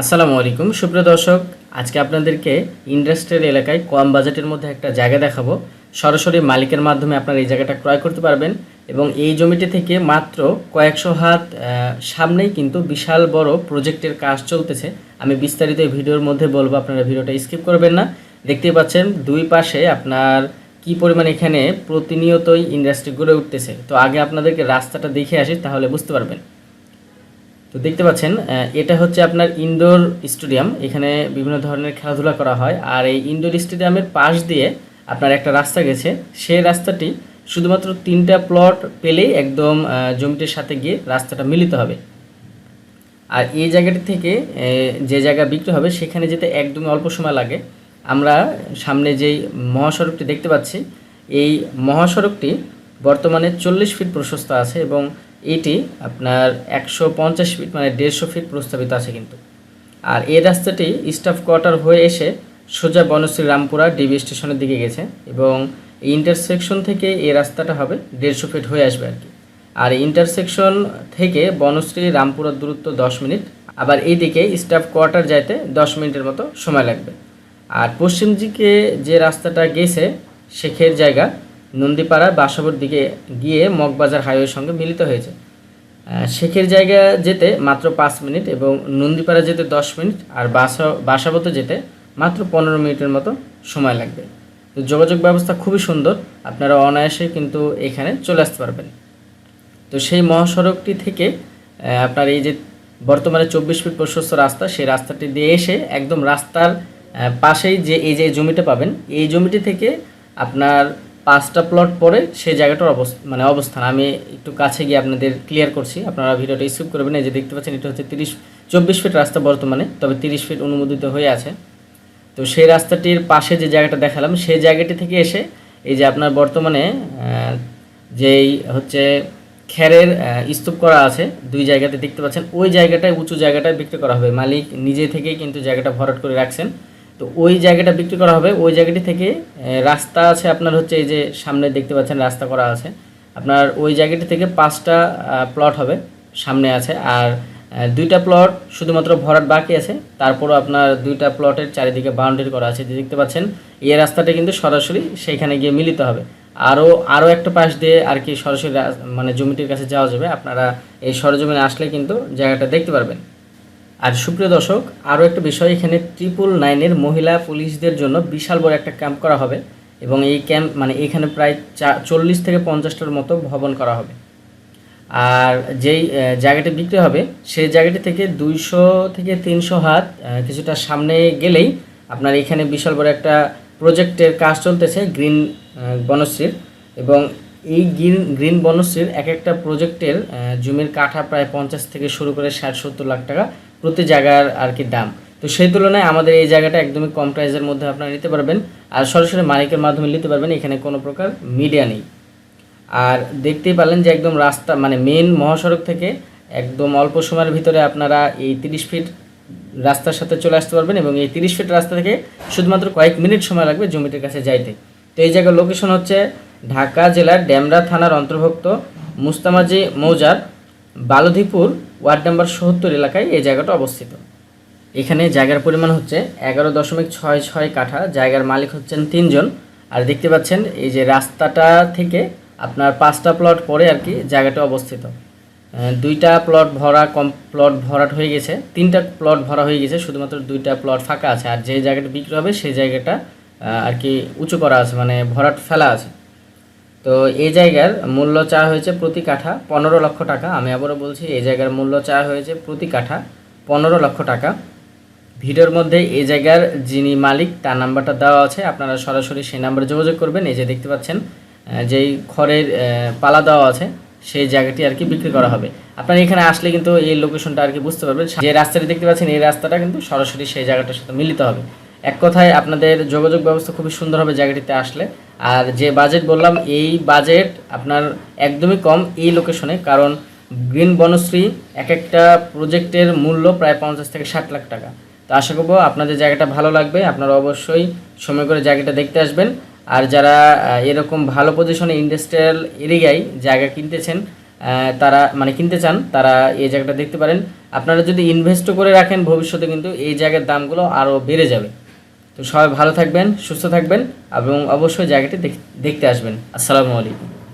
আসসালামু আলাইকুম। সুপ্রিয় দর্শক, আজকে আপনাদেরকে ইন্ডাস্ট্রিয়াল এলাকায় কম বাজেটের মধ্যে একটা জায়গা দেখাবো। সরাসরি মালিকের মাধ্যমে আপনারা এই জায়গাটা ক্রয় করতে পারবেন এবং এই জমিটি থেকে মাত্র কয়েকশো হাত সামনেই কিন্তু বিশাল বড় প্রজেক্টের কাজ চলতেছে। আমি বিস্তারিত এই ভিডিওর মধ্যে বলব, আপনারা ভিডিওটা স্কিপ করবেন না। দেখতেই পাচ্ছেন, দুই পাশে আপনার কি পরিমাণ এখানে প্রতিনিয়তই ইন্ডাস্ট্রি গড়ে উঠতেছে। তো আগে আপনাদেরকে রাস্তাটা দেখে আসি, তাহলে বুঝতে পারবেন। তো দেখতে পাচ্ছেন এটা হচ্ছে আপনার ইনডোর স্টেডিয়াম। এখানে বিভিন্ন ধরনের খেলাধুলা করা হয়। আর এই ইনডোর স্টেডিয়ামের পাশ দিয়ে আপনার একটা রাস্তা গেছে। সেই রাস্তাটি শুধুমাত্র তিনটা প্লট পেলেই একদম জমিটির সাথে গিয়ে রাস্তাটা মিলিত হবে। আর এই জায়গাটি থেকে যে জায়গা বিক্রি হবে, সেখানে যেতে একদমই অল্প সময় লাগে। আমরা সামনে যেই মহাসড়কটি দেখতে পাচ্ছি, এই মহাসড়কটি বর্তমানে চল্লিশ ফিট প্রশস্ত আছে এবং এটি আপনার একশো পঞ্চাশ ফিট মানে দেড়শো ফিট প্রস্তাবিত আছে কিন্তু। আর এই রাস্তাটি স্টাফ কোয়ার্টার হয়ে এসে সোজা বনশ্রী রামপুরা ডিবি স্টেশনের দিকে গেছে এবং ইন্টারসেকশন থেকে এই রাস্তাটা হবে দেড়শো ফিট হয়ে আসবে আর কি। আর ইন্টারসেকশন থেকে বনশ্রী রামপুরার দূরত্ব দশ মিনিট, আবার এইদিকে স্টাফ কোয়ার্টার যাইতে দশ মিনিটের মতো সময় লাগবে। আর পশ্চিম দিকে যে রাস্তাটা গেছে শেখের জায়গা নন্দীপাড়া বাসাবোর দিকে গিয়ে মগবাজার হাইওয়ের সঙ্গে মিলিত হয়েছে। শেখের জায়গা যেতে মাত্র পাঁচ মিনিট এবং নন্দীপাড়া যেতে দশ মিনিট আর বাসা বাসাবোতে যেতে মাত্র পনেরো মিনিটের মতো সময় লাগবে। তো যোগাযোগ ব্যবস্থা খুবই সুন্দর। আপনারা অনায়াসে কিন্তু এখানে চলে আসতে পারবেন। তো সেই মহাসড়কটি থেকে আপনার এই যে বর্তমানে চব্বিশ ফিট প্রশস্ত রাস্তা, সেই রাস্তাটি দিয়ে এসে একদম রাস্তার পাশেই যে এই যে জমিটা পাবেন, এই জমিটি থেকে আপনার পাঁচটা প্লট পরে সেই জায়গাটার অবস্থা মানে অবস্থান। আমি একটু কাছে গিয়ে আপনাদের ক্লিয়ার করছি। আপনারা ভিডিওটা স্কিপ করবেন এই যে দেখতে পাচ্ছেন, এটা হচ্ছে তিরিশ, চব্বিশ ফিট রাস্তা বর্তমানে, তবে তিরিশ ফিট অনুমোদিত হয়ে আছে। তো সেই রাস্তাটির পাশে যে জায়গাটা দেখালাম, সেই জায়গাটি থেকে এসে এই যে আপনার বর্তমানে যেই হচ্ছে খেরের স্তূপ করা আছে, দুই জায়গাতে দেখতে পাচ্ছেন, ওই জায়গাটায় উঁচু জায়গাটায় বিক্রি করা হবে। মালিক নিজে থেকেই কিন্তু জায়গাটা ভরাট করে রাখছেন। তো ওই জায়গাটা বিক্রি করা হবে। ওই জায়গাটি থেকে রাস্তা আছে আপনার হচ্ছে এই যে সামনে দেখতে পাচ্ছেন, রাস্তা করা আছে। আপনার ওই জায়গাটি থেকে পাঁচটা প্লট হবে সামনে আছে। আর দুইটা প্লট শুধুমাত্র ভরাট বাকি আছে। তারপরও আপনার দুইটা প্লটের চারিদিকে বাউন্ডারি করা আছে। যে দেখতে পাচ্ছেন, এই রাস্তাটা কিন্তু সরাসরি সেইখানে গিয়ে মিলিত হবে। আরও আরও একটা পাশ দিয়ে আর কি সরাসরি মানে জমিটির কাছে যাওয়া যাবে। আপনারা এই সরজমিনে আসলে কিন্তু জায়গাটা দেখতে পারবেন। আর সুপ্রিয় দর্শক, আরও একটা বিষয়, এখানে ট্রিপল নাইনের মহিলা পুলিশদের জন্য বিশাল বড় একটা ক্যাম্প করা হবে এবং এই ক্যাম্প মানে এখানে প্রায় চল্লিশ থেকে পঞ্চাশটার মতো ভবন করা হবে। আর যেই জায়গাটি বিক্রি হবে, সেই জায়গাটি থেকে দুইশো থেকে তিনশো হাত কিছুটা সামনে গেলেই আপনার এখানে বিশাল বড় একটা প্রজেক্টের কাজ চলতেছে গ্রিন বনশ্রীর এবং এই গ্রিন গ্রিন বনশ্রীর এক একটা প্রজেক্টের জমির কাঠা প্রায় পঞ্চাশ থেকে শুরু করে ষাট সত্তর লাখ টাকা প্রতি জায়গার আর কি দাম। তো সেই তুলনায় আমাদের এই জায়গাটা একদমই কম প্রাইসের মধ্যে আপনারা নিতে পারবেন। আর সরাসরি মালিকের মাধ্যমে নিতে পারবেন, এখানে কোনো প্রকার মিডিয়া নেই। আর দেখতেই পারলেন যে একদম রাস্তা মানে মেন মহাসড়ক থেকে একদম অল্প সময়ের ভিতরে আপনারা এই তিরিশ ফিট রাস্তার সাথে চলে আসতে পারবেন এবং এই তিরিশ ফিট রাস্তা থেকে শুধুমাত্র কয়েক মিনিট সময় লাগবে জমিটির কাছে যাইতে। তো এই জায়গার লোকেশন হচ্ছে ঢাকা জেলার ড্যামরা থানার অন্তর্ভুক্ত মুস্তামাজি মৌজার, বালধিপুর ওয়ার্ড নাম্বার সত্তর এলাকায় এই জায়গাটা অবস্থিত। এখানে জায়গার পরিমাণ হচ্ছে এগারো দশমিক ছয় ছয় কাঠা, জায়গার মালিক হচ্ছেন তিনজন। আর দেখতে পাচ্ছেন, এই যে রাস্তাটা থেকে আপনার পাঁচটা প্লট পরে আর কি জায়গাটা অবস্থিত। দুইটা প্লট ভরা, কম প্লট ভরাট হয়ে গেছে, তিনটা প্লট ভরা হয়ে গেছে, শুধুমাত্র দুইটা প্লট ফাঁকা আছে। আর যে জায়গাটা বিক্রি হবে, সেই জায়গাটা আর কি উঁচু করা আছে মানে ভরাট ফেলা আছে। তো এই জায়গার মূল্য চা হয়েছে প্রতি কাঠা পনেরো লক্ষ টাকা। আমি আবারও বলছি, এই জায়গার মূল্য চা হয়েছে প্রতি কাঠা পনেরো লক্ষ টাকা। ভিডিওর মধ্যে এই জায়গার যিনি মালিক, তার নাম্বারটা দেওয়া আছে। আপনারা সরাসরি সেই নাম্বারে যোগাযোগ করবেন। এই যে দেখতে পাচ্ছেন যেই খড়ের পালা দেওয়া আছে, সেই জায়গাটি আর কি বিক্রি করা হবে। আপনারা এখানে আসলে কিন্তু এই লোকেশনটা আর কি বুঝতে পারবেন। যে রাস্তাটি দেখতে পাচ্ছেন, এই রাস্তাটা কিন্তু সরাসরি সেই জায়গাটার সাথে মিলিত হবে। এক কথায় আপনাদের যোগাযোগ ব্যবস্থা খুবই সুন্দর হবে জায়গাটিতে আসলে আর যে বাজেট বললাম, এই বাজেট আপনার একদমই কম এই লোকেশনে কারণ গ্রিন বনশ্রী এক একটা প্রজেক্টের মূল্য প্রায় পঞ্চাশ থেকে ষাট লাখ টাকা। তো আশা করব আপনাদের জায়গাটা ভালো লাগবে, আপনারা অবশ্যই সময় করে জায়গাটা দেখতে আসবেন। আর যারা এরকম ভালো পজিশনে ইন্ডাস্ট্রিয়াল এরিয়ায় জায়গা কিনতেছেন তারা মানে কিনতে চান, তারা এই জায়গাটা দেখতে পারেন। আপনারা যদি ইনভেস্টও করে রাখেন, ভবিষ্যতে কিন্তু এই জায়গার দামগুলো আরও বেড়ে যাবে। তো সবাই ভালো থাকবেন সুস্থ থাকবেন এবং অবশ্যই জায়গাটি দেখ- দেখতে আসবেন। আসসালামু আলাইকুম।